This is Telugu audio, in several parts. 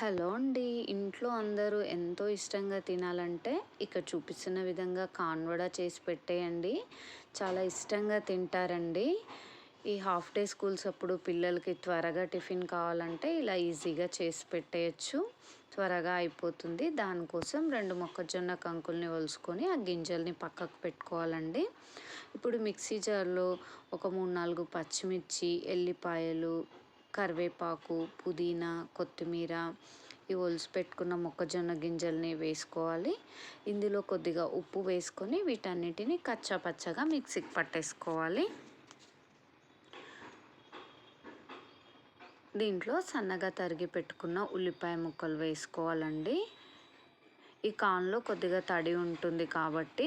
హలో అండి. ఇంట్లో అందరూ ఎంతో ఇష్టంగా తినాలంటే ఇక్కడ చూపిస్తున్న విధంగా కాన్వడ చేసి పెట్టేయండి. చాలా ఇష్టంగా తింటారండి. ఈ హాఫ్ డే స్కూల్స్ అప్పుడు పిల్లలకి త్వరగా టిఫిన్ కావాలంటే ఇలా ఈజీగా చేసి పెట్టేయచ్చు. త్వరగా అయిపోతుంది. దానికోసం రెండు మొక్కజొన్న కంకుల్ని ఒలుసుకొని ఆ గింజల్ని పక్కకు పెట్టుకోవాలండి. ఇప్పుడు మిక్సీ జార్లో ఒక మూడు నాలుగు పచ్చిమిర్చి ఎల్లిపాయలు కరివేపాకు పుదీనా కొత్తిమీర ఈ ఒలిసి పెట్టుకున్న మొక్కజొన్న గింజల్ని వేసుకోవాలి. ఇందులో కొద్దిగా ఉప్పు వేసుకొని వీటన్నిటిని కచ్చాపచ్చగా మిక్సీకి పట్టేసుకోవాలి. దీంట్లో సన్నగా తరిగి పెట్టుకున్న ఉల్లిపాయ ముక్కలు వేసుకోవాలండి. ఈ కాన్లో కొద్దిగా తడి ఉంటుంది కాబట్టి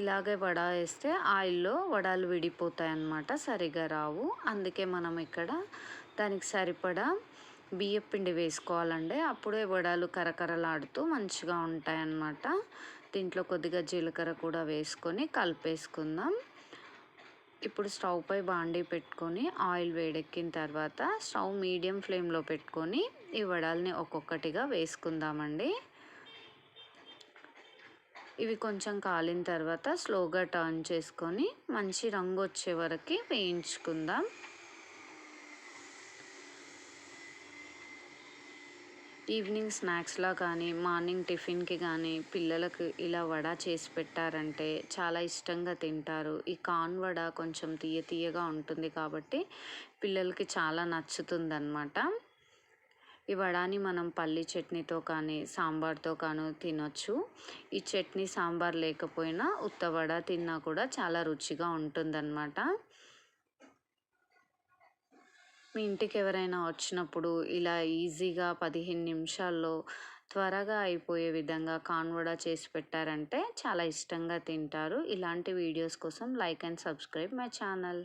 ఇలాగే వడ వేస్తే ఆయిల్లో వడలు విడిపోతాయి అన్నమాట సరిగా రావు. అందుకే మనం ఇక్కడ దానికి సరిపడా బియ్యం పిండి వేసుకోవాలండి. అప్పుడే వడలు కరకరలాడుతూ మంచిగా ఉంటాయన్నమాట. దీంట్లో కొద్దిగా జీలకర్ర కూడా వేసుకొని కలిపేసుకుందాం. ఇప్పుడు స్టవ్ పై బాండీ పెట్టుకొని ఆయిల్ వేడెక్కిన తర్వాత స్టవ్ మీడియం ఫ్లేమ్లో పెట్టుకొని ఈ వడల్ని ఒక్కొక్కటిగా వేసుకుందామండి. ఇవి కొంచెం కాలిన తర్వాత స్లోగా టర్న్ చేసుకొని మంచి రంగు వచ్చే వరకు వేయించుకుందాం. ఈవినింగ్ స్నాక్స్లా కానీ మార్నింగ్ టిఫిన్కి కానీ పిల్లలకు ఇలా వడ చేసి పెట్టారంటే చాలా ఇష్టంగా తింటారు. ఈ కాన్ వడ కొంచెం తీయ తీయగా ఉంటుంది కాబట్టి పిల్లలకి చాలా నచ్చుతుందన్నమాట. ఈ వడాని మనం పల్లి చట్నీతో కానీ సాంబార్తో కానీ తినొచ్చు. ఈ చట్నీ సాంబార్ లేకపోయినా ఉత్త వడ తిన్నా కూడా చాలా రుచిగా ఉంటుందన్నమాట. మీ ఇంటికి ఎవరైనా వచ్చినప్పుడు ఇలా ఈజీగా పదిహేను నిమిషాల్లో త్వరగా అయిపోయే విధంగా కాన్వడా చేసి పెట్టారంటే చాలా ఇష్టంగా తింటారు. ఇలాంటి వీడియోస్ కోసం like and subscribe my channel.